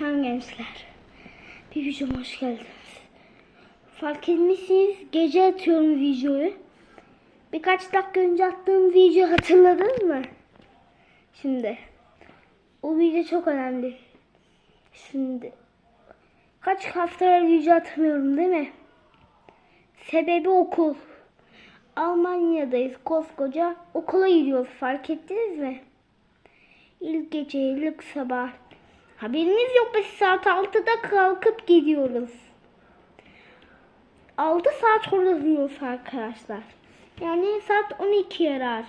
Hem gençler. Bir videoma hoş geldiniz. Fark etmişsiniz gece atıyorum videoyu. Birkaç dakika önce attığım video hatırladınız mı? Şimdi. O video çok önemli. Şimdi. Kaç haftalar video atamıyorum değil mi? Sebebi okul. Almanya'dayız koskoca. Okula gidiyoruz fark ettiniz mi? İlk gece, ilk sabah. Haberiniz yok biz saat 6'da kalkıp gidiyoruz. 6 saat orada duruyoruz arkadaşlar. Yani saat 12 yarar.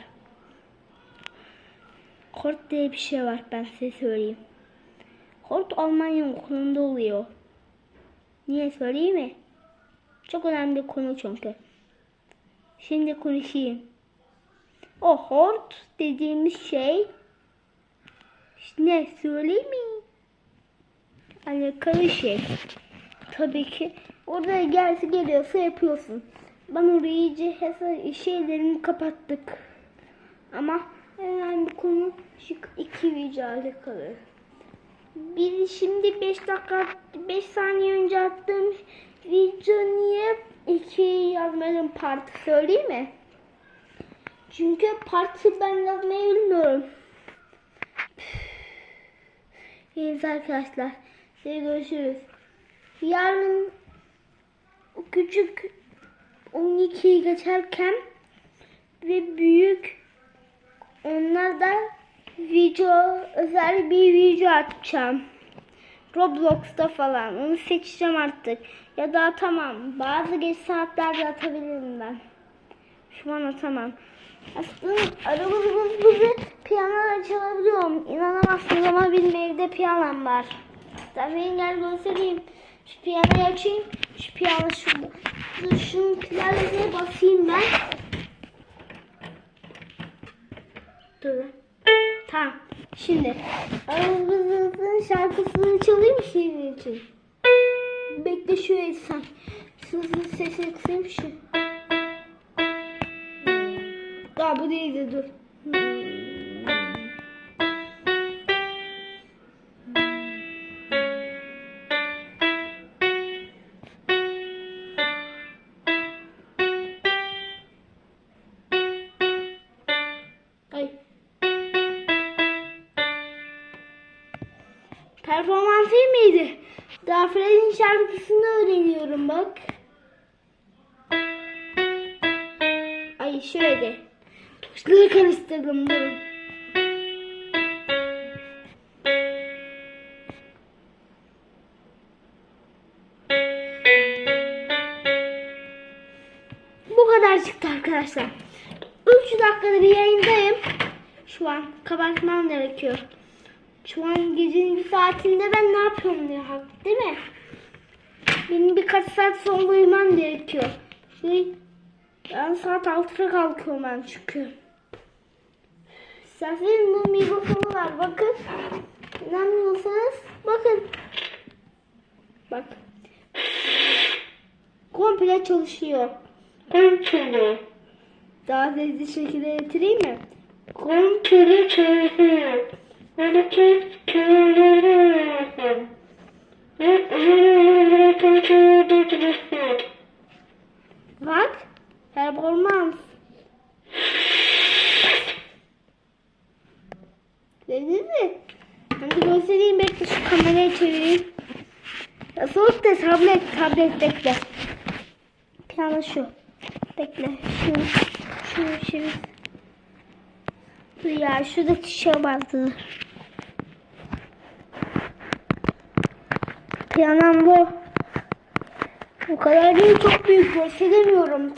Kort diye bir şey var ben size söyleyeyim. Kort Almanya okulunda oluyor. Niye söyleyeyim mi? Çok önemli konu çünkü. Şimdi konuşayım. O hort dediğimiz şey ne söyleyeyim mi? Alakalı şey. Tabii ki orada gelsi geliyorsa yapıyorsun. Ben orayı iyice hesa- şeylerini kapattık. Ama önemli konu şu iki video alakalı. Bir şimdi 5 dakika 5 saniye önce attığım video niye iki yazmadım parti söyleyeyim mi? Çünkü parti ben yazmayı bilmiyorum. İyiyiz arkadaşlar. Size görüşürüz. Yarın küçük 12'yi geçerken ve büyük onlar da video özel bir video atacağım. Roblox'ta falan. Onu seçeceğim artık. Ya da atamam. Bazı geç saatlerde atabilirim ben. Şu an atamam. Aslında arabamızı piyano çalabiliyorum. İnanamazsınız ama benim evde piyanom var. Benim gel göstereyim. Şu piyanoyu açayım. Şu piyano şurada. Şunun klavyeye basayım ben. Dur. Tamam. Şimdi arabamızın şarkısını çalayım senin için? Bekle şu sen. Sızlı sesi kısayım şu. Daha bu değildi dur. Ay. Performans iyi miydi? Daha Fred'in şarkısını öğreniyorum bak. Ay şöyle. Tuşları karıştırdım durun. Bu kadar çıktı arkadaşlar. 3 dakikada bir yayındayım. Şu an kapatmam gerekiyor. Şu an gecenin bir saatinde ben ne yapıyorum diye hak değil mi? Benim birkaç saat sonra uyumam gerekiyor. Şey, ben saat 6'da kalkıyorum ben çünkü. İsterseniz bu mikrofonu var bakın. İnanmıyorsanız bakın. Bak. Komple çalışıyor. Komple. Daha sesli şekilde getireyim mi? Komple çalışıyor. Bak. Performans. Dediniz mi? Hadi göstereyim bekle şu kamerayı çevireyim. Soğuk da tablet tablet bekle. Piyano şu. Bekle. Şunu şunu çevir. Ya şurada şey vardı. Piyanom bu. Bu kadar değil çok büyük gösteremiyorum.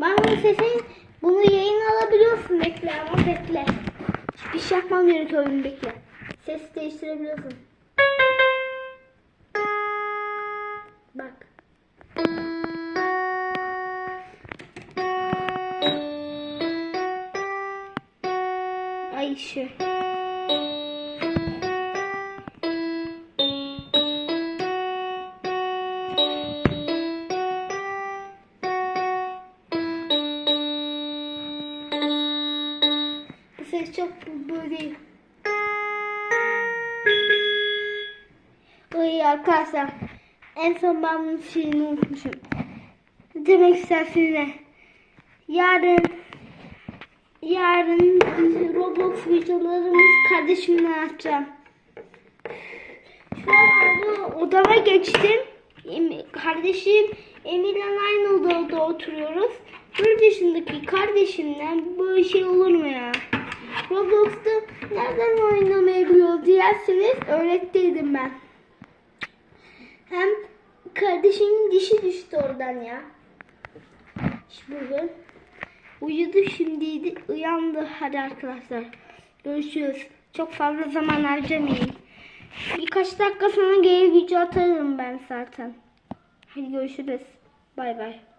Ben bunun sesini bunu yayın alabiliyorsun bekle ama bekle. Bir şey yapmam gerekiyor bekle. Ses değiştirebiliyorsun. işi. Bu ses çok böyle. Ay arkadaşlar en son ben bunun şeyini unutmuşum. Ne demek istersiniz ne? Yarın yarın Roblox videolarımız kardeşimle açacağım. Şu an odama geçtim. Kardeşim Emir'le aynı odada oturuyoruz. 4 yaşındaki kardeşimden böyle şey olur mu ya? Roblox'ta nereden oynamayı biliyor derseniz öğrettiydim ben. Hem kardeşimin dişi düştü oradan ya. Bugün. Uyudu şimdiydi. Uyandı. Hadi arkadaşlar. Görüşürüz. Çok fazla zaman harcamayın. Birkaç dakika sonra geri video atarım ben zaten. Hadi görüşürüz. Bay bay.